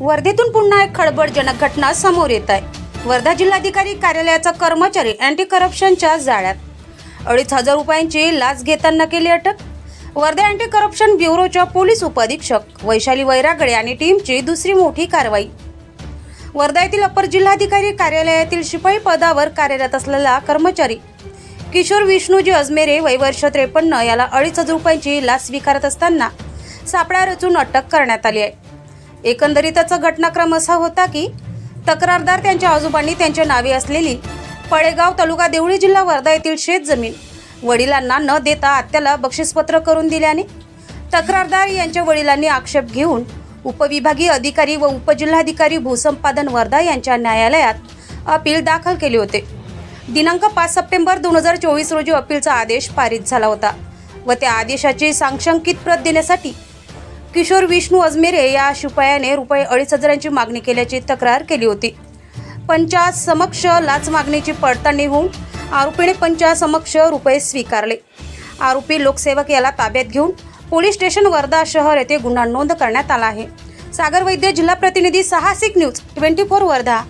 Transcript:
वर्धेतून पुन्हा एक खळबळजनक घटना समोर येत आहे. वर्धा जिल्हाधिकारी कार्यालयाचा कर्मचारी अँटी करप्शनच्या जाळ्यात. अडीच हजार रुपयांची लाच घेताना केली अटक. वर्धा अँटी करप्शन ब्युरोच्या पोलीस उपअधीक्षक वैशाली वैरागडे आणि टीमची दुसरी मोठी कारवाई. वर्धा येथील अपर जिल्हाधिकारी कार्यालयातील शिपाई पदावर कार्यरत असलेला कर्मचारी किशोर विष्णूजी अजमेरे वय वर्ष त्रेपन्न याला अडीच हजार रुपयांची लाच स्वीकारत असताना सापळा रचून अटक करण्यात आली आहे. एकंदरीतचा घटनाक्रम असा होता की तक्रारदार त्यांच्या आजोबांनी त्यांच्या नावे असलेली पळेगाव तालुका देवळी जिल्हा वर्धा येथील शेतजमीन वडिलांना न देता आत्याला बक्षीसपत्र करून दिल्याने तक्रारदार यांच्या वडिलांनी आक्षेप घेऊन उपविभागीय अधिकारी व उपजिल्हाधिकारी भूसंपादन वर्धा यांच्या न्यायालयात अपील दाखल केले होते. दिनांक पाच सप्टेंबर दोन हजार चोवीस रोजी अपीलचा आदेश पारित झाला होता व त्या आदेशाची सांक्षंकित प्रत देण्यासाठी किशोर विष्णू अजमेरे या शिपायाने रुपये अडीच हजारांची मागणी केल्याची तक्रार केली होती. पंचा समक्ष लाच मागणीची पडताळणी होऊन आरोपीने पंचा समक्ष रुपये स्वीकारले. आरोपी लोकसेवक याला ताब्यात घेऊन पोलीस स्टेशन वर्धा शहर येथे गुन्हा नोंद करण्यात आला आहे. सागर वैद्य जिल्हा प्रतिनिधी साहसिक न्यूज ट्वेंटी फोर वर्धा.